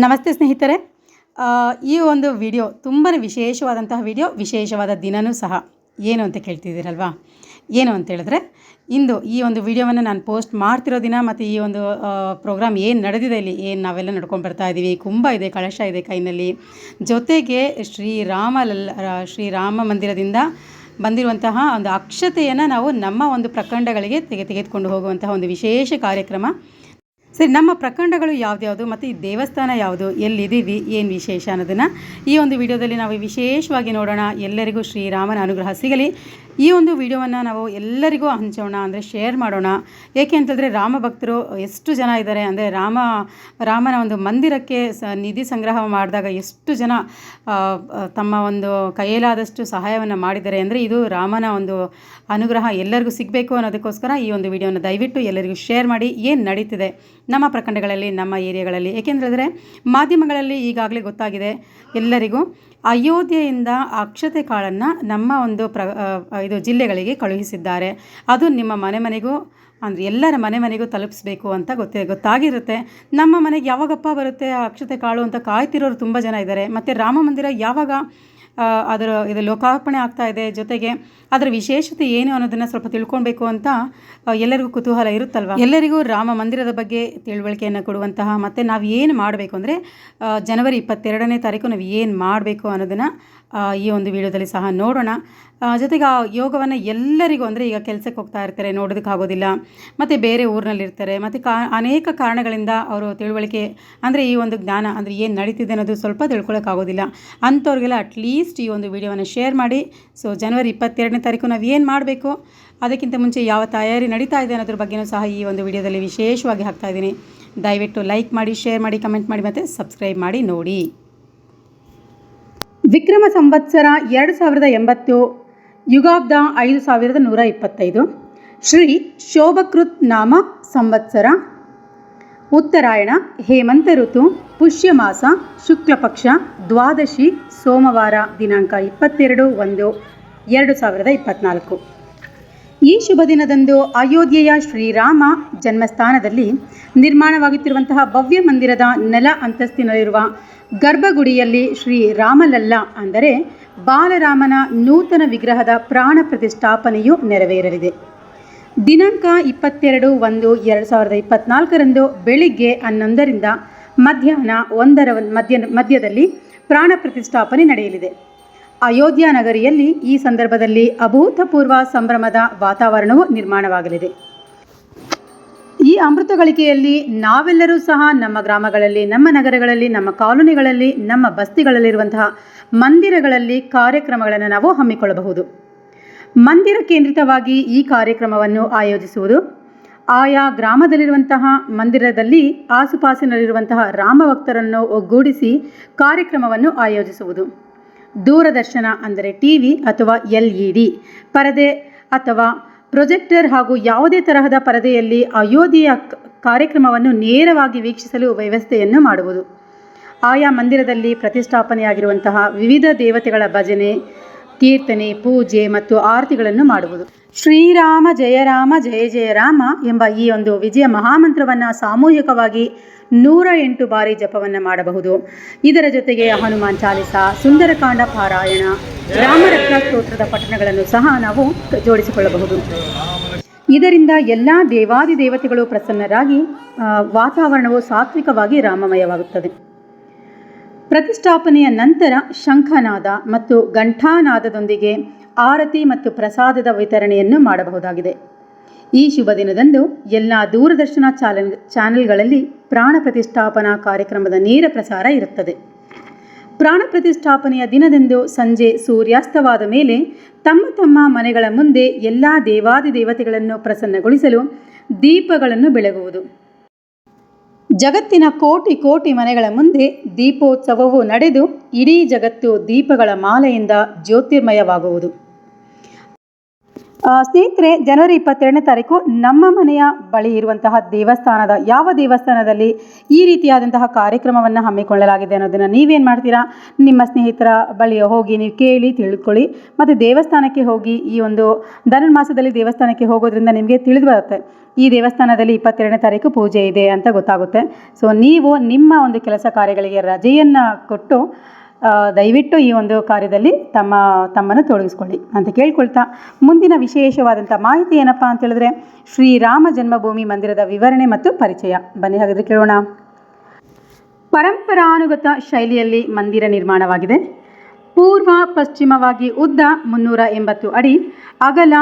ನಮಸ್ತೆ ಸ್ನೇಹಿತರೆ. ಈ ಒಂದು ವಿಡಿಯೋ ತುಂಬಾ ವಿಶೇಷವಾದಂತಹ ವಿಡಿಯೋ, ವಿಶೇಷವಾದ ದಿನವೂ ಸಹ. ಏನು ಅಂತ ಕೇಳ್ತಿದ್ದೀರಲ್ವಾ? ಏನು ಅಂತ ಹೇಳಿದ್ರೆ, ಇಂದು ಈ ಒಂದು ವಿಡಿಯೋವನ್ನು ನಾನು ಪೋಸ್ಟ್ ಮಾಡ್ತಿರೋ ದಿನ ಮತ್ತು ಈ ಒಂದು ಪ್ರೋಗ್ರಾಮ್ ಏನು ನಡೆದಿದೆ ಇಲ್ಲಿ, ಏನು ನಾವೆಲ್ಲ ನಡ್ಕೊಂಡು ಬರ್ತಾ ಇದ್ದೀವಿ ಕುಂಭ ಇದೆ, ಕಳಶ ಇದೆ ಕೈನಲ್ಲಿ. ಜೊತೆಗೆ ಶ್ರೀರಾಮ ಶ್ರೀರಾಮ ಮಂದಿರದಿಂದ ಬಂದಿರುವಂತಹ ಒಂದು ಅಕ್ಷತೆಯನ್ನು ನಾವು ನಮ್ಮ ಒಂದು ಪ್ರಖಂಡಗಳಿಗೆ ತೆಗೆ, ತೆಗೆದುಕೊಂಡು ಹೋಗುವಂತಹ ಒಂದು ವಿಶೇಷ ಕಾರ್ಯಕ್ರಮ ಸರಿ, ನಮ್ಮ ಪ್ರಖಂಡಗಳು ಯಾವ್ದ್ಯಾವುದು ಮತ್ತು ಈ ದೇವಸ್ಥಾನ ಯಾವುದು, ಎಲ್ಲಿದ್ದೀವಿ, ಏನು ವಿಶೇಷ ಅನ್ನೋದನ್ನು ಈ ಒಂದು ವಿಡಿಯೋದಲ್ಲಿ ನಾವು ವಿಶೇಷವಾಗಿ ನೋಡೋಣ. ಎಲ್ಲರಿಗೂ ಶ್ರೀರಾಮನ ಅನುಗ್ರಹ ಸಿಗಲಿ. ಈ ಒಂದು ವಿಡಿಯೋವನ್ನು ನಾವು ಎಲ್ಲರಿಗೂ ಹಂಚೋಣ ಅಂದರೆ ಶೇರ್ ಮಾಡೋಣ. ಏಕೆ ಅಂತಂದರೆ ರಾಮ ಭಕ್ತರು ಎಷ್ಟು ಜನ ಇದ್ದಾರೆ ಅಂದರೆ ರಾಮ, ರಾಮನ ಒಂದು ಮಂದಿರಕ್ಕೆ ಸ, ನಿಧಿ ಸಂಗ್ರಹ ಮಾಡಿದಾಗ ಎಷ್ಟು ಜನ ತಮ್ಮ ಒಂದು ಕೈಯಲಾದಷ್ಟು ಸಹಾಯವನ್ನು ಮಾಡಿದ್ದಾರೆ ಅಂದರೆ ಇದು ರಾಮನ ಒಂದು ಅನುಗ್ರಹ ಎಲ್ಲರಿಗೂ ಸಿಗಬೇಕು ಅನ್ನೋದಕ್ಕೋಸ್ಕರ ಈ ಒಂದು ವಿಡಿಯೋನ ದಯವಿಟ್ಟು ಎಲ್ಲರಿಗೂ ಶೇರ್ ಮಾಡಿ. ಏನು ನಡೀತಿದೆ? ನಮ್ಮ ಪ್ರಖಂಡಗಳಲ್ಲಿ, ನಮ್ಮ ಏರಿಯಾಗಳಲ್ಲಿ. ಏಕೆಂದರೆ ಮಾಧ್ಯಮಗಳಲ್ಲಿ ಈಗಾಗಲೇ ಗೊತ್ತಾಗಿದೆ ಎಲ್ಲರಿಗೂ ಅಯೋಧ್ಯೆಯಿಂದ ಅಕ್ಷತೆ ಕಾಳನ್ನು ನಮ್ಮ ಒಂದು ಪ್ರ ಇದು ಜಿಲ್ಲೆಗಳಿಗೆ ಕಳುಹಿಸಿದ್ದಾರೆ. ಅದು ನಿಮ್ಮ ಮನೆ ಮನೆಗೂ, ಅಂದರೆ ಎಲ್ಲರ ಮನೆ ಮನೆಗೂ ತಲುಪಿಸ್ಬೇಕು ಅಂತ ಗೊತ್ತೇ, ಗೊತ್ತಾಗಿರುತ್ತೆ. ನಮ್ಮ ಮನೆಗೆ ಯಾವಾಗಪ್ಪ ಬರುತ್ತೆ ಅಕ್ಷತೆ ಕಾಳು ಅಂತ ಕಾಯ್ತಿರೋರು ತುಂಬ ಜನ ಇದ್ದಾರೆ. ಮತ್ತು ರಾಮ ಮಂದಿರ ಯಾವಾಗ ಅದರ ಇದು ಲೋಕಾರ್ಪಣೆ ಆಗ್ತಾ ಇದೆ. ಜೊತೆಗೆ ಅದರ ವಿಶೇಷತೆ ಏನು ಅನ್ನೋದನ್ನು ಸ್ವಲ್ಪ ತಿಳ್ಕೊಳ್ಬೇಕು ಅಂತ ಎಲ್ಲರಿಗೂ ಕುತೂಹಲ ಇರುತ್ತಲ್ವ? ಎಲ್ಲರಿಗೂ ರಾಮ ಮಂದಿರದ ಬಗ್ಗೆ ತಿಳುವಳಿಕೆಯನ್ನು ಕೊಡುವಂತಹ ಮತ್ತು ನಾವು ಏನು ಮಾಡಬೇಕು ಅಂದರೆ ಜನವರಿ ಇಪ್ಪತ್ತೆರಡನೇ ತಾರೀಕು ನಾವು ಏನು ಮಾಡಬೇಕು ಅನ್ನೋದನ್ನು ಈ ಒಂದು ವಿಡಿಯೋದಲ್ಲಿ ಸಹ ನೋಡೋಣ. ಜೊತೆಗೆ ಆ ಯೋಗವನ್ನು ಎಲ್ಲರಿಗೂ ಅಂದರೆ ಈಗ ಕೆಲಸಕ್ಕೆ ಹೋಗ್ತಾ ಇರ್ತಾರೆ ನೋಡೋದಕ್ಕಾಗೋದಿಲ್ಲ ಮತ್ತು ಬೇರೆ ಊರಿನಲ್ಲಿರ್ತಾರೆ ಮತ್ತು ಕಾ, ಅನೇಕ ಕಾರಣಗಳಿಂದ ಅವರು ತಿಳುವಳಿಕೆ ಅಂದರೆ ಈ ಒಂದು ಜ್ಞಾನ ಅಂದರೆ ಏನು ನಡೀತಿದೆ ಅನ್ನೋದು ಸ್ವಲ್ಪ ತಿಳ್ಕೊಳ್ಳೋಕ್ಕಾಗೋದಿಲ್ಲ ಅಂಥವ್ರಿಗೆಲ್ಲ ಅಟ್ಲೀಸ್ಟ್ ಈ ಒಂದು ವಿಡಿಯೋವನ್ನು ಶೇರ್ ಮಾಡಿ. ಸೊ ಜನವರಿ ಇಪ್ಪತ್ತೆರಡನೇ ತಾರೀಕು ನಾವು ಏನು ಮಾಡಬೇಕು? ಅದಕ್ಕಿಂತ ಮುಂಚೆ ಯಾವ ತಯಾರಿ ನಡೀತಾ ಇದೆ ಅನ್ನೋದ್ರ ಬಗ್ಗೆಯೂ ಸಹ ಈ ಒಂದು ವಿಡಿಯೋದಲ್ಲಿ ವಿಶೇಷವಾಗಿ ಹಾಕ್ತಾ ಇದ್ದೀನಿ. ದಯವಿಟ್ಟು ಲೈಕ್ ಮಾಡಿ ಶೇರ್ ಮಾಡಿ ಕಮೆಂಟ್ ಮಾಡಿ ಮತ್ತು ಸಬ್ಸ್ಕ್ರೈಬ್ ಮಾಡಿ ನೋಡಿ. ವಿಕ್ರಮ ಸಂವತ್ಸರ ಎರಡು ಸಾವಿರದ ಎಂಬತ್ತು, ಯುಗಾಬ್ದ ಐದು ಸಾವಿರದ ನೂರ ಇಪ್ಪತ್ತೈದು. ಶ್ರೀ ಶೋಭಕೃತ್ ನಾಮ ಸಂವತ್ಸರ. ಉತ್ತರಾಯಣ ಹೇಮಂತ ಋತು, ಪುಷ್ಯಮಾಸ, ಶುಕ್ಲಪಕ್ಷ, ದ್ವಾದಶಿ, ಸೋಮವಾರ, ದಿನಾಂಕ ಇಪ್ಪತ್ತೆರಡು, ಒಂದು, ಎರಡು ಸಾವಿರದ ಇಪ್ಪತ್ತ್ನಾಲ್ಕು ಈ ಶುಭ ದಿನದಂದು ಅಯೋಧ್ಯೆಯ ಶ್ರೀರಾಮ ಜನ್ಮಸ್ಥಾನದಲ್ಲಿ ನಿರ್ಮಾಣವಾಗುತ್ತಿರುವಂತಹ ಭವ್ಯ ಮಂದಿರದ ನೆಲ ಅಂತಸ್ತಿನಲ್ಲಿರುವ ಗರ್ಭಗುಡಿಯಲ್ಲಿ ಶ್ರೀ ರಾಮಲಲ್ಲ ಅಂದರೆ ಬಾಲರಾಮನ ನೂತನ ವಿಗ್ರಹದ ಪ್ರಾಣ ಪ್ರತಿಷ್ಠಾಪನೆಯು ನೆರವೇರಲಿದೆ. ದಿನಾಂಕ ಇಪ್ಪತ್ತೆರಡು ಒಂದು ಎರಡು ಸಾವಿರದ ಇಪ್ಪತ್ನಾಲ್ಕರಂದು ಬೆಳಿಗ್ಗೆ ಹನ್ನೊಂದರಿಂದ ಮಧ್ಯಾಹ್ನ ಒಂದರ ಮಧ್ಯ ಮಧ್ಯದಲ್ಲಿ ಪ್ರಾಣ ಪ್ರತಿಷ್ಠಾಪನೆ ನಡೆಯಲಿದೆ. ಅಯೋಧ್ಯ ನಗರಿಯಲ್ಲಿ ಈ ಸಂದರ್ಭದಲ್ಲಿ ಅಭೂತಪೂರ್ವ ಸಂಭ್ರಮದ ವಾತಾವರಣವು ನಿರ್ಮಾಣವಾಗಲಿದೆ. ಈ ಅಮೃತ ಗಳಿಕೆಯಲ್ಲಿ ನಾವೆಲ್ಲರೂ ಸಹ ನಮ್ಮ ಗ್ರಾಮಗಳಲ್ಲಿ, ನಮ್ಮ ನಗರಗಳಲ್ಲಿ, ನಮ್ಮ ಕಾಲೋನಿಗಳಲ್ಲಿ, ನಮ್ಮ ಬಸ್ತಿಗಳಲ್ಲಿರುವಂತಹ ಮಂದಿರಗಳಲ್ಲಿ ಕಾರ್ಯಕ್ರಮಗಳನ್ನು ನಾವು ಹಮ್ಮಿಕೊಳ್ಳಬಹುದು. ಮಂದಿರ ಕೇಂದ್ರಿತವಾಗಿ ಈ ಕಾರ್ಯಕ್ರಮವನ್ನು ಆಯೋಜಿಸುವುದು. ಆಯಾ ಗ್ರಾಮದಲ್ಲಿರುವಂತಹ ಮಂದಿರದಲ್ಲಿ ಆಸುಪಾಸಿನಲ್ಲಿರುವಂತಹ ರಾಮಭಕ್ತರನ್ನು ಒಗ್ಗೂಡಿಸಿ ಕಾರ್ಯಕ್ರಮವನ್ನು ಆಯೋಜಿಸುವುದು. ದೂರದರ್ಶನ ಅಂದರೆ ಟಿ ವಿ ಅಥವಾ ಎಲ್ ಇ ಡಿ ಪರದೆ ಅಥವಾ ಪ್ರೊಜೆಕ್ಟರ್ ಹಾಗೂ ಯಾವುದೇ ತರಹದ ಪರದೆಯಲ್ಲಿ ಅಯೋಧ್ಯೆಯ ಕಾರ್ಯಕ್ರಮವನ್ನು ನೇರವಾಗಿ ವೀಕ್ಷಿಸಲು ವ್ಯವಸ್ಥೆಯನ್ನು ಮಾಡುವುದು. ಆಯಾ ಮಂದಿರದಲ್ಲಿ ಪ್ರತಿಷ್ಠಾಪನೆಯಾಗಿರುವಂತಹ ವಿವಿಧ ದೇವತೆಗಳ ಭಜನೆ ಕೀರ್ತನೆ, ಪೂಜೆ ಮತ್ತು ಆರತಿಗಳನ್ನು ಮಾಡುವುದು. ಶ್ರೀರಾಮ ಜಯ ರಾಮ ಜಯ ಜಯ ರಾಮ ಎಂಬ ಈ ಒಂದು ವಿಜಯ ಮಹಾಮಂತ್ರವನ್ನು ಸಾಮೂಹಿಕವಾಗಿ ನೂರ ಎಂಟು ಬಾರಿ ಜಪವನ್ನು ಮಾಡಬಹುದು. ಇದರ ಜೊತೆಗೆ ಹನುಮಾನ್ ಚಾಲಿಸ, ಸುಂದರಕಾಂಡ ಪಾರಾಯಣ, ರಾಮರತ್ನ ಸ್ತೋತ್ರದ ಪಠಣಗಳನ್ನು ಸಹ ನಾವು ಜೋಡಿಸಿಕೊಳ್ಳಬಹುದು. ಇದರಿಂದ ಎಲ್ಲ ದೇವಾದಿ ದೇವತೆಗಳು ಪ್ರಸನ್ನರಾಗಿ ವಾತಾವರಣವು ಸಾತ್ವಿಕವಾಗಿ ರಾಮಮಯವಾಗುತ್ತದೆ. ಪ್ರತಿಷ್ಠಾಪನೆಯ ನಂತರ ಶಂಖನಾದ ಮತ್ತು ಘಂಟಾನಾದದೊಂದಿಗೆ ಆರತಿ ಮತ್ತು ಪ್ರಸಾದದ ವಿತರಣೆಯನ್ನು ಮಾಡಬಹುದಾಗಿದೆ. ಈ ಶುಭ ದಿನದಂದು ಎಲ್ಲ ದೂರದರ್ಶನ ಚಾನೆಲ್ ಚಾನೆಲ್ಗಳಲ್ಲಿ ಪ್ರಾಣ ಪ್ರತಿಷ್ಠಾಪನಾ ಕಾರ್ಯಕ್ರಮದ ನೇರ ಪ್ರಸಾರ ಇರುತ್ತದೆ. ಪ್ರಾಣ ಪ್ರತಿಷ್ಠಾಪನೆಯ ದಿನದಂದು ಸಂಜೆ ಸೂರ್ಯಾಸ್ತವಾದ ಮೇಲೆ ತಮ್ಮ ತಮ್ಮ ಮನೆಗಳ ಮುಂದೆ ಎಲ್ಲ ದೇವಾದಿ ದೇವತೆಗಳನ್ನು ಪ್ರಸನ್ನಗೊಳಿಸಲು ದೀಪಗಳನ್ನು ಬೆಳಗುವುದು. ಜಗತ್ತಿನ ಕೋಟಿ ಕೋಟಿ ಮನೆಗಳ ಮುಂದೆ ದೀಪೋತ್ಸವವು ನಡೆದು ಇಡೀ ಜಗತ್ತು ದೀಪಗಳ ಮಾಲೆಯಿಂದ ಜ್ಯೋತಿರ್ಮಯವಾಗುವುದು. ಸ್ನೇಹಿತರೆ, ಜನವರಿ ಇಪ್ಪತ್ತೆರಡನೇ ತಾರೀಕು ನಮ್ಮ ಮನೆಯ ಬಳಿ ಇರುವಂತಹ ದೇವಸ್ಥಾನದ, ಯಾವ ದೇವಸ್ಥಾನದಲ್ಲಿ ಈ ರೀತಿಯಾದಂತಹ ಕಾರ್ಯಕ್ರಮವನ್ನು ಹಮ್ಮಿಕೊಳ್ಳಲಾಗಿದೆ ಅನ್ನೋದನ್ನು ನೀವೇನು ಮಾಡ್ತೀರಾ? ನಿಮ್ಮ ಸ್ನೇಹಿತರ ಬಳಿ ಹೋಗಿ ನೀವು ಕೇಳಿ, ತಿಳ್ಕೊಳ್ಳಿ. ಮತ್ತು ದೇವಸ್ಥಾನಕ್ಕೆ ಹೋಗಿ ಈ ಒಂದು ಧನುರ್ಮಾಸದಲ್ಲಿ ದೇವಸ್ಥಾನಕ್ಕೆ ಹೋಗೋದ್ರಿಂದ ನಿಮಗೆ ತಿಳಿದು ಬರುತ್ತೆ. ಈ ದೇವಸ್ಥಾನದಲ್ಲಿ ಇಪ್ಪತ್ತೆರಡನೇ ತಾರೀಕು ಪೂಜೆ ಇದೆ ಅಂತ ಗೊತ್ತಾಗುತ್ತೆ. ಸೊ ನೀವು ನಿಮ್ಮ ಒಂದು ಕೆಲಸ ಕಾರ್ಯಗಳಿಗೆ ರಜೆಯನ್ನು ಕೊಟ್ಟು ದಯವಿಟ್ಟು ಈ ಒಂದು ಕಾರ್ಯದಲ್ಲಿ ತಮ್ಮ, ತಮ್ಮನ್ನು ತೊಡಗಿಸ್ಕೊಳ್ಳಿ ಅಂತ ಕೇಳ್ಕೊಳ್ತಾ ಮುಂದಿನ ವಿಶೇಷವಾದಂಥ ಮಾಹಿತಿ ಏನಪ್ಪ ಅಂತ ಹೇಳಿದ್ರೆ ಶ್ರೀರಾಮ ಜನ್ಮಭೂಮಿ ಮಂದಿರದ ವಿವರಣೆ ಮತ್ತು ಪರಿಚಯ. ಬನ್ನಿ, ಹಾಗಾದರೆ ಕೇಳೋಣ. ಪರಂಪರಾನುಗತ ಶೈಲಿಯಲ್ಲಿ ಮಂದಿರ ನಿರ್ಮಾಣವಾಗಿದೆ. ಪೂರ್ವ, ಪಶ್ಚಿಮವಾಗಿ ಉದ್ದ ಮುನ್ನೂರ ಎಂಬತ್ತು ಅಡಿ, ಅಗಲ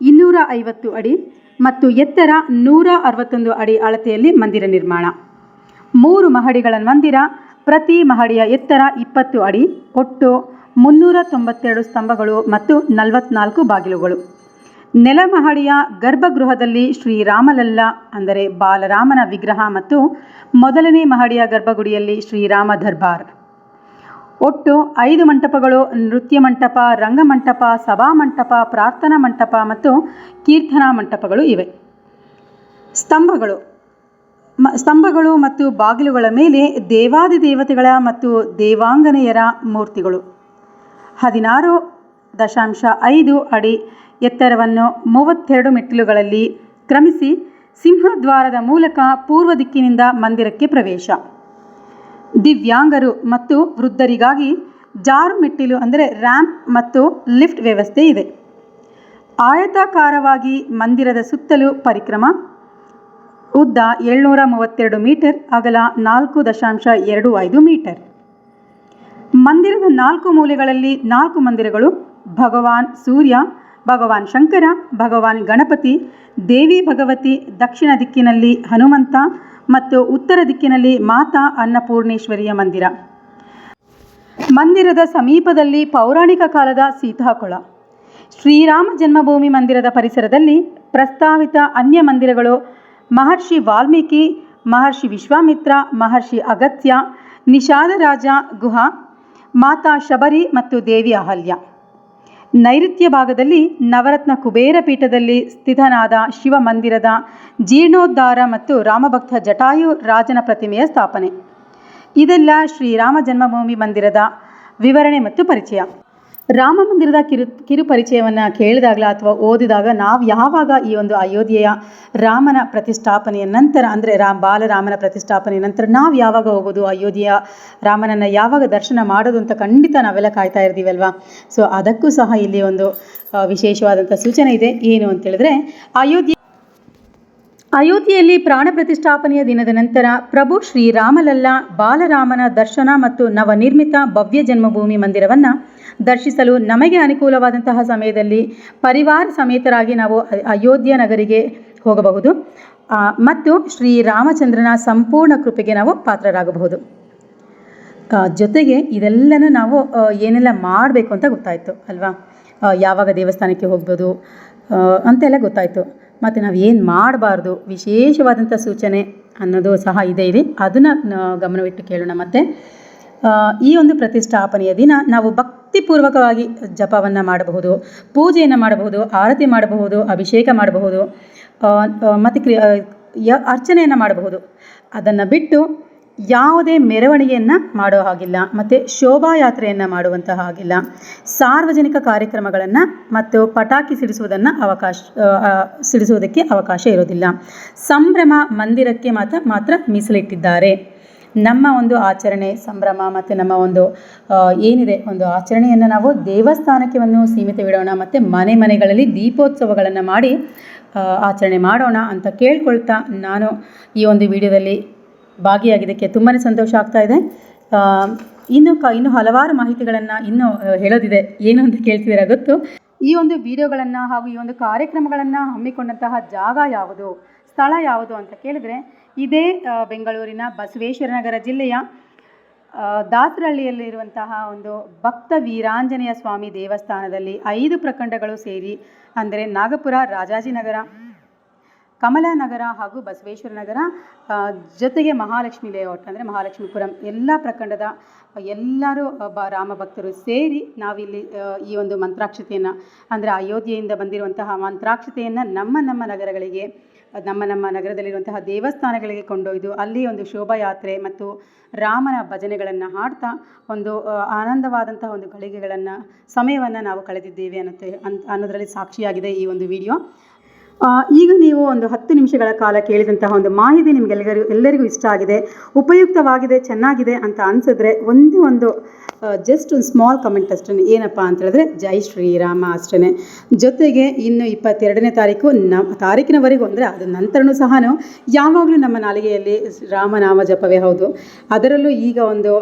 ಇನ್ನೂರ ಐವತ್ತು ಅಡಿ ಮತ್ತು ಎತ್ತರ ನೂರ ಅರವತ್ತೊಂದು ಅಡಿ ಅಳತೆಯಲ್ಲಿ ಮಂದಿರ ನಿರ್ಮಾಣ. ಮೂರು ಮಹಡಿಗಳ ಮಂದಿರ ಪ್ರತಿ ಮಹಡಿಯ ಎತ್ತರ ಇಪ್ಪತ್ತು ಅಡಿ, ಒಟ್ಟು ಮುನ್ನೂರ ತೊಂಬತ್ತೆರಡು ಸ್ತಂಭಗಳು ಮತ್ತು ನಲವತ್ನಾಲ್ಕು ಬಾಗಿಲುಗಳು. ನೆಲಮಹಡಿಯ ಗರ್ಭಗೃಹದಲ್ಲಿ ಶ್ರೀರಾಮಲಲ್ಲ ಅಂದರೆ ಬಾಲರಾಮನ ವಿಗ್ರಹ ಮತ್ತು ಮೊದಲನೇ ಮಹಡಿಯ ಗರ್ಭಗುಡಿಯಲ್ಲಿ ಶ್ರೀರಾಮ ದರ್ಬಾರ್ ಒಟ್ಟು ಐದು ಮಂಟಪಗಳು ನೃತ್ಯ ಮಂಟಪ ರಂಗಮಂಟಪ ಸಭಾಮಂಟಪ ಪ್ರಾರ್ಥನಾ ಮಂಟಪ ಮತ್ತು ಕೀರ್ತನಾ ಮಂಟಪಗಳು ಇವೆ. ಸ್ತಂಭಗಳು ಸ್ತಂಭಗಳು ಮತ್ತು ಬಾಗಿಲುಗಳ ಮೇಲೆ ದೇವಾದಿ ದೇವತೆಗಳ ಮತ್ತು ದೇವಾಂಗನೆಯರ ಮೂರ್ತಿಗಳು. ಹದಿನಾರು ದಶಾಂಶ ಐದು ಅಡಿ ಎತ್ತರವನ್ನು ಮೂವತ್ತೆರಡು ಮೆಟ್ಟಿಲುಗಳಲ್ಲಿ ಕ್ರಮಿಸಿ ಸಿಂಹದ್ವಾರದ ಮೂಲಕ ಪೂರ್ವ ದಿಕ್ಕಿನಿಂದ ಮಂದಿರಕ್ಕೆ ಪ್ರವೇಶ. ದಿವ್ಯಾಂಗರು ಮತ್ತು ವೃದ್ಧರಿಗಾಗಿ ಜಾರು ಮೆಟ್ಟಿಲು ಅಂದರೆ ರ್ಯಾಂಪ್ ಮತ್ತು ಲಿಫ್ಟ್ ವ್ಯವಸ್ಥೆ ಇದೆ. ಆಯತಾಕಾರವಾಗಿ ಮಂದಿರದ ಸುತ್ತಲೂ ಪರಿಕ್ರಮ. ಉದ್ದ ಏಳ್ನೂರ ಮೂವತ್ತೆರಡು ಮೀಟರ್, ಅಗಲ ನಾಲ್ಕು ದಶಾಂಶ ಎರಡು ಐದು ಮೀಟರ್. ಮಂದಿರದ ನಾಲ್ಕು ಮೂಲೆಗಳಲ್ಲಿ ನಾಲ್ಕು ಮಂದಿರಗಳು, ಭಗವಾನ್ ಸೂರ್ಯ, ಭಗವಾನ್ ಶಂಕರ, ಭಗವಾನ್ ಗಣಪತಿ, ದೇವಿ ಭಗವತಿ, ದಕ್ಷಿಣ ದಿಕ್ಕಿನಲ್ಲಿ ಹನುಮಂತ ಮತ್ತು ಉತ್ತರ ದಿಕ್ಕಿನಲ್ಲಿ ಮಾತಾ ಅನ್ನಪೂರ್ಣೇಶ್ವರಿಯ ಮಂದಿರ. ಮಂದಿರದ ಸಮೀಪದಲ್ಲಿ ಪೌರಾಣಿಕ ಕಾಲದ ಸೀತಾಕೊಳ. ಶ್ರೀರಾಮ ಜನ್ಮಭೂಮಿ ಮಂದಿರದ ಪರಿಸರದಲ್ಲಿ ಪ್ರಸ್ತಾವಿತ ಅನ್ಯ ಮಂದಿರಗಳು ಮಹರ್ಷಿ ವಾಲ್ಮೀಕಿ, ಮಹರ್ಷಿ ವಿಶ್ವಾಮಿತ್ರ, ಮಹರ್ಷಿ ಅಗತ್ಯ ನಿಷಾದರಾಜ ಗುಹಾ, ಮಾತಾ ಶಬರಿ ಮತ್ತು ದೇವಿ ಅಹಲ್ಯ. ನೈಋತ್ಯ ಭಾಗದಲ್ಲಿ ನವರತ್ನ ಕುಬೇರ ಪೀಠದಲ್ಲಿ ಸ್ಥಿತನಾದ ಶಿವ ಮಂದಿರದ ಜೀರ್ಣೋದ್ಧಾರ ಮತ್ತು ರಾಮಭಕ್ತ ಜಟಾಯು ರಾಜನ ಪ್ರತಿಮೆಯ ಸ್ಥಾಪನೆ. ಇದೆಲ್ಲ ಶ್ರೀರಾಮ ಜನ್ಮಭೂಮಿ ಮಂದಿರದ ವಿವರಣೆ ಮತ್ತು ಪರಿಚಯ. ರಾಮ ಮಂದಿರದ ಕಿರು ಕಿರು ಪರಿಚಯವನ್ನು ಕೇಳಿದಾಗಲ ಅಥವಾ ಓದಿದಾಗ ನಾವು ಯಾವಾಗ ಈ ಒಂದು ಅಯೋಧ್ಯೆಯ ರಾಮನ ಪ್ರತಿಷ್ಠಾಪನೆಯ ನಂತರ, ಅಂದರೆ ರಾಮ್ ಬಾಲರಾಮನ ಪ್ರತಿಷ್ಠಾಪನೆಯ ನಂತರ ನಾವು ಯಾವಾಗ ಹೋಗೋದು, ಅಯೋಧ್ಯೆಯ ರಾಮನನ್ನು ಯಾವಾಗ ದರ್ಶನ ಮಾಡೋದು ಅಂತ ಖಂಡಿತ ನಾವೆಲ್ಲ ಕಾಯ್ತಾ ಇರ್ತೀವಲ್ವಾ? ಸೊ ಅದಕ್ಕೂ ಸಹ ಇಲ್ಲಿ ಒಂದು ವಿಶೇಷವಾದಂಥ ಸೂಚನೆ ಇದೆ. ಏನು ಅಂತೇಳಿದ್ರೆ ಅಯೋಧ್ಯೆ ಅಯೋಧ್ಯೆಯಲ್ಲಿ ಪ್ರಾಣ ಪ್ರತಿಷ್ಠಾಪನೆಯ ದಿನದ ನಂತರ ಪ್ರಭು ಶ್ರೀರಾಮಲಲ್ಲ ಬಾಲರಾಮನ ದರ್ಶನ ಮತ್ತು ನವನಿರ್ಮಿತ ಭವ್ಯ ಜನ್ಮಭೂಮಿ ಮಂದಿರವನ್ನು ದರ್ಶಿಸಲು ನಮಗೆ ಅನುಕೂಲವಾದಂತಹ ಸಮಯದಲ್ಲಿ ಪರಿವಾರ ಸಮೇತರಾಗಿ ನಾವು ಅಯೋಧ್ಯ ನಗರಿಗೆ ಹೋಗಬಹುದು. ಮತ್ತು ಮತ್ತು ಶ್ರೀರಾಮಚಂದ್ರನ ಸಂಪೂರ್ಣ ಕೃಪೆಗೆ ನಾವು ಪಾತ್ರರಾಗಬಹುದು. ಜೊತೆಗೆ ಇದೆಲ್ಲನೂ ನಾವು ಏನೆಲ್ಲ ಮಾಡಬೇಕು ಅಂತ ಗೊತ್ತಾಯಿತು, ಅಲ್ವಾ? ಯಾವಾಗ ದೇವಸ್ಥಾನಕ್ಕೆ ಹೋಗ್ಬೋದು ಅಂತೆಲ್ಲ ಗೊತ್ತಾಯಿತು. ಮತ್ತು ನಾವು ಏನು ಮಾಡಬಾರ್ದು ವಿಶೇಷವಾದಂಥ ಸೂಚನೆ ಅನ್ನೋದು ಸಹ ಇದೆ ಇದೆ ಅದನ್ನು ಗಮನವಿಟ್ಟು ಕೇಳೋಣ ಮತ್ತು. ಈ ಒಂದು ಪ್ರತಿಷ್ಠಾಪನೆಯ ದಿನ ನಾವು ಭಕ್ತಿಪೂರ್ವಕವಾಗಿ ಜಪವನ್ನು ಮಾಡಬಹುದು, ಪೂಜೆಯನ್ನು ಮಾಡಬಹುದು, ಆರತಿ ಮಾಡಬಹುದು, ಅಭಿಷೇಕ ಮಾಡಬಹುದು ಮತ್ತು ಕ್ರಿ ಯ, ಅರ್ಚನೆಯನ್ನು ಮಾಡಬಹುದು. ಅದನ್ನು ಬಿಟ್ಟು ಯಾವುದೇ ಮೆರವಣಿಗೆಯನ್ನು ಮಾಡೋ ಹಾಗಿಲ್ಲ, ಮತ್ತು ಶೋಭಾಯಾತ್ರೆಯನ್ನು ಮಾಡುವಂತಹ ಹಾಗಿಲ್ಲ. ಸಾರ್ವಜನಿಕ ಕಾರ್ಯಕ್ರಮಗಳನ್ನು ಮತ್ತು ಪಟಾಕಿ ಸಿಡಿಸುವುದನ್ನು ಅವಕಾಶ ಸಿಡಿಸುವುದಕ್ಕೆ ಅವಕಾಶ ಇರೋದಿಲ್ಲ. ಸಂಭ್ರಮ ಮಂದಿರಕ್ಕೆ ಮಾತ್ರ ಮಾತ್ರ ಮೀಸಲಿಟ್ಟಿದ್ದಾರೆ. ನಮ್ಮ ಒಂದು ಆಚರಣೆ ಸಂಭ್ರಮ ಮತ್ತು ನಮ್ಮ ಒಂದು ಏನಿದೆ ಒಂದು ಆಚರಣೆಯನ್ನು ನಾವು ದೇವಸ್ಥಾನಕ್ಕೆ ಒಂದು ಸೀಮಿತವಿಡೋಣ ಮತ್ತು ಮನೆ ಮನೆಗಳಲ್ಲಿ ದೀಪೋತ್ಸವಗಳನ್ನು ಮಾಡಿ ಆಚರಣೆ ಮಾಡೋಣ ಅಂತ ಕೇಳ್ಕೊಳ್ತಾ ನಾನು ಈ ಒಂದು ವಿಡಿಯೋದಲ್ಲಿ ಭಾಗಿಯಾಗಿದ್ದಕ್ಕೆ ತುಂಬಾ ಸಂತೋಷ ಆಗ್ತಾ ಇದೆ. ಇನ್ನು ಕ, ಇನ್ನು ಹಲವಾರು ಮಾಹಿತಿಗಳನ್ನು ಇನ್ನೂ ಹೇಳೋದಿದೆ. ಏನು ಅಂತ ಕೇಳ್ತಿದ್ದೀರಾ ಗೊತ್ತು? ಈ ಒಂದು ವಿಡಿಯೋಗಳನ್ನು ಹಾಗೂ ಈ ಒಂದು ಕಾರ್ಯಕ್ರಮಗಳನ್ನು ಹಮ್ಮಿಕೊಂಡಂತಹ ಜಾಗ ಯಾವುದು, ಸ್ಥಳ ಯಾವುದು ಅಂತ ಕೇಳಿದರೆ ಇದೇ ಬೆಂಗಳೂರಿನ ಬಸವೇಶ್ವರನಗರ ಜಿಲ್ಲೆಯ ದಾಸರಹಳ್ಳಿಯಲ್ಲಿರುವಂತಹ ಒಂದು ಭಕ್ತ ವೀರಾಂಜನೇಯ ಸ್ವಾಮಿ ದೇವಸ್ಥಾನದಲ್ಲಿ ಐದು ಪ್ರಖಂಡಗಳು ಸೇರಿ, ಅಂದರೆ ನಾಗಪುರ ರಾಜಾಜಿನಗರ ಕಮಲಾನಗರ ಹಾಗೂ ಬಸವೇಶ್ವರ ನಗರ ಜೊತೆಗೆ ಮಹಾಲಕ್ಷ್ಮಿ ಲೇಔಟ್ ಅಂದರೆ ಮಹಾಲಕ್ಷ್ಮೀಪುರಂ, ಎಲ್ಲ ಪ್ರಖಂಡದ ಎಲ್ಲರೂ ಬ, ರಾಮ ಭಕ್ತರು ಸೇರಿ ನಾವಿಲ್ಲಿ ಈ ಒಂದು ಮಂತ್ರಾಕ್ಷತೆಯನ್ನು, ಅಂದರೆ ಅಯೋಧ್ಯೆಯಿಂದ ಬಂದಿರುವಂತಹ ಮಂತ್ರಾಕ್ಷತೆಯನ್ನು ನಮ್ಮ ನಮ್ಮ ನಗರಗಳಿಗೆ ನಮ್ಮ ನಮ್ಮ ನಗರದಲ್ಲಿರುವಂತಹ ದೇವಸ್ಥಾನಗಳಿಗೆ ಕೊಂಡೊಯ್ದು ಅಲ್ಲಿ ಒಂದು ಶೋಭಾಯಾತ್ರೆ ಮತ್ತು ರಾಮನ ಭಜನೆಗಳನ್ನು ಹಾಡ್ತಾ ಒಂದು ಆನಂದವಾದಂತಹ ಒಂದು ಗಳಿಗೆಗಳನ್ನು, ಸಮಯವನ್ನು ನಾವು ಕಳೆದಿದ್ದೇವೆ ಅನ್ನತ್ತೆ ಅಂತ ಅನ್ನೋದರಲ್ಲಿ ಸಾಕ್ಷಿಯಾಗಿದೆ ಈ ಒಂದು ವಿಡಿಯೋ. ಈಗ ನೀವು ಒಂದು ಹತ್ತು ನಿಮಿಷಗಳ ಕಾಲ ಕೇಳಿದಂತಹ ಒಂದು ಮಾಹಿತಿ ನಿಮಗೆಲ್ಲರಿಗೂ, ಎಲ್ಲರಿಗೂ ಇಷ್ಟ ಆಗಿದೆ, ಉಪಯುಕ್ತವಾಗಿದೆ, ಚೆನ್ನಾಗಿದೆ ಅಂತ ಅನಿಸಿದ್ರೆ ಒಂದೇ ಒಂದು ಜಸ್ಟ್ ಒಂದು ಸ್ಮಾಲ್ ಕಮೆಂಟ್ ಅಷ್ಟೇ ಏನಪ್ಪ ಅಂತ ಹೇಳಿದ್ರೆ, ಜೈ ಶ್ರೀರಾಮ ಅಷ್ಟೇ ಜೊತೆಗೆ ಇನ್ನು ಇಪ್ಪತ್ತೆರಡನೇ ತಾರೀಕು ನಮ್ಮ ತಾರೀಕಿನವರೆಗೂ ಅಂದರೆ ಅದ ನಂತರನೂ ಸಹ ಯಾವಾಗಲೂ ನಮ್ಮ ನಾಲಿಗೆಯಲ್ಲಿ ರಾಮನಾಮ ಜಪವೇ ಹೌದು. ಅದರಲ್ಲೂ ಈಗ ಒಂದು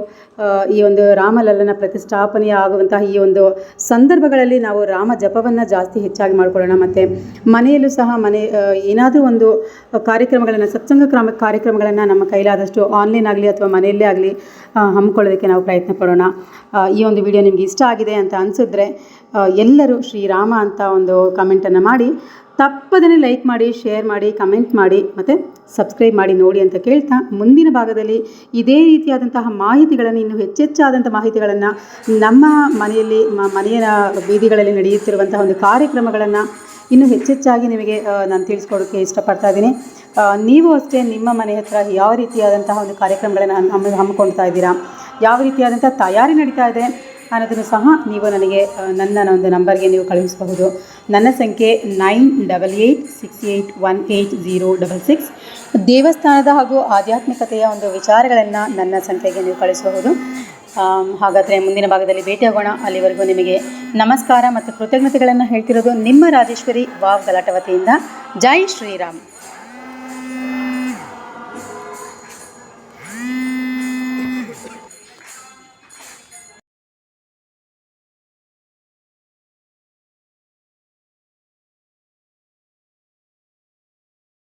ಈ ಒಂದು ರಾಮಲಲ್ಲನ ಪ್ರತಿಷ್ಠಾಪನೆ ಆಗುವಂತಹ ಈ ಒಂದು ಸಂದರ್ಭಗಳಲ್ಲಿ ನಾವು ರಾಮ ಜಪವನ್ನು ಜಾಸ್ತಿ ಹೆಚ್ಚಾಗಿ ಮಾಡಿಕೊಳ್ಳೋಣ. ಮತ್ತು ಮನೆಯಲ್ಲೂ ಸಹ ಮನೆ ಏನಾದರೂ ಒಂದು ಕಾರ್ಯಕ್ರಮಗಳನ್ನು, ಸತ್ಸಂಗ ಕ್ರಮ, ಕಾರ್ಯಕ್ರಮಗಳನ್ನು ನಮ್ಮ ಕೈಲಾದಷ್ಟು ಆನ್ಲೈನ್ ಆಗಲಿ ಅಥವಾ ಮನೆಯಲ್ಲೇ ಆಗಲಿ ಹಮ್ಮಿಕೊಳ್ಳೋದಕ್ಕೆ ನಾವು ಪ್ರಯತ್ನ ಪಡೋಣ. ಈ ಒಂದು ವಿಡಿಯೋ ನಿಮಗೆ ಇಷ್ಟ ಆಗಿದೆ ಅಂತ ಅನಿಸಿದ್ರೆ ಎಲ್ಲರೂ ಶ್ರೀರಾಮ ಅಂತ ಒಂದು ಕಮೆಂಟನ್ನು ಮಾಡಿ ತಪ್ಪದೇ ಲೈಕ್ ಮಾಡಿ ಶೇರ್ ಮಾಡಿ ಕಮೆಂಟ್ ಮಾಡಿ, ಮತ್ತು ಸಬ್ಸ್ಕ್ರೈಬ್ ಮಾಡಿ, ನೋಡಿ ಅಂತ ಕೇಳ್ತಾ ಮುಂದಿನ ಭಾಗದಲ್ಲಿ ಇದೇ ರೀತಿಯಾದಂತಹ ಮಾಹಿತಿಗಳನ್ನು, ಇನ್ನು ಹೆಚ್ಚೆಚ್ಚಾದಂಥ ಮಾಹಿತಿಗಳನ್ನು ನಮ್ಮ ಮನೆಯಲ್ಲಿ ಮನೆಯ ಬೀದಿಗಳಲ್ಲಿ ನಡೆಯುತ್ತಿರುವಂತಹ ಒಂದು ಕಾರ್ಯಕ್ರಮಗಳನ್ನು ಇನ್ನೂ ಹೆಚ್ಚೆಚ್ಚಾಗಿ ನಿಮಗೆ ನಾನು ತಿಳಿಸ್ಕೊಡೋಕ್ಕೆ ಇಷ್ಟಪಡ್ತಾ ಇದ್ದೀನಿ. ನೀವು ಅಷ್ಟೇ ನಿಮ್ಮ ಮನೆ ಹತ್ರ ಯಾವ ರೀತಿಯಾದಂತಹ ಒಂದು ಕಾರ್ಯಕ್ರಮಗಳನ್ನು ಹಮ್ಮಿ ಹಮ್ಮಿಕೊಳ್ತಾ ಇದ್ದೀರಾ? ಯಾವ ರೀತಿಯಾದಂಥ ತಯಾರಿ ನಡೀತಾ ಇದೆ ಅನ್ನೋದನ್ನು ಸಹ ನೀವು ನನಗೆ ನನ್ನ ಒಂದು ನಂಬರ್ಗೆ ನೀವು ಕಳುಹಿಸಬಹುದು. ನನ್ನ ಸಂಖ್ಯೆ nine double eight six eight one eight zero double six. ದೇವಸ್ಥಾನದ ಹಾಗೂ ಆಧ್ಯಾತ್ಮಿಕತೆಯ ಒಂದು ವಿಚಾರಗಳನ್ನು ನನ್ನ ಸಂಖ್ಯೆಗೆ ನೀವು ಕಳಿಸಬಹುದು ಹಾಗಾದರೆ ಮುಂದಿನ ಭಾಗದಲ್ಲಿ ಭೇಟಿಯಾಗೋಣ ಅಲ್ಲಿವರೆಗೂ ನಿಮಗೆ ನಮಸ್ಕಾರ ಮತ್ತು ಕೃತಜ್ಞತೆಗಳನ್ನು ಹೇಳ್ತಿರೋದು ನಿಮ್ಮ ರಾಜೇಶ್ವರಿ ವಾವ್ ಗಲಾಟವತಿಯಿಂದ ಜೈ ಶ್ರೀರಾಮ್.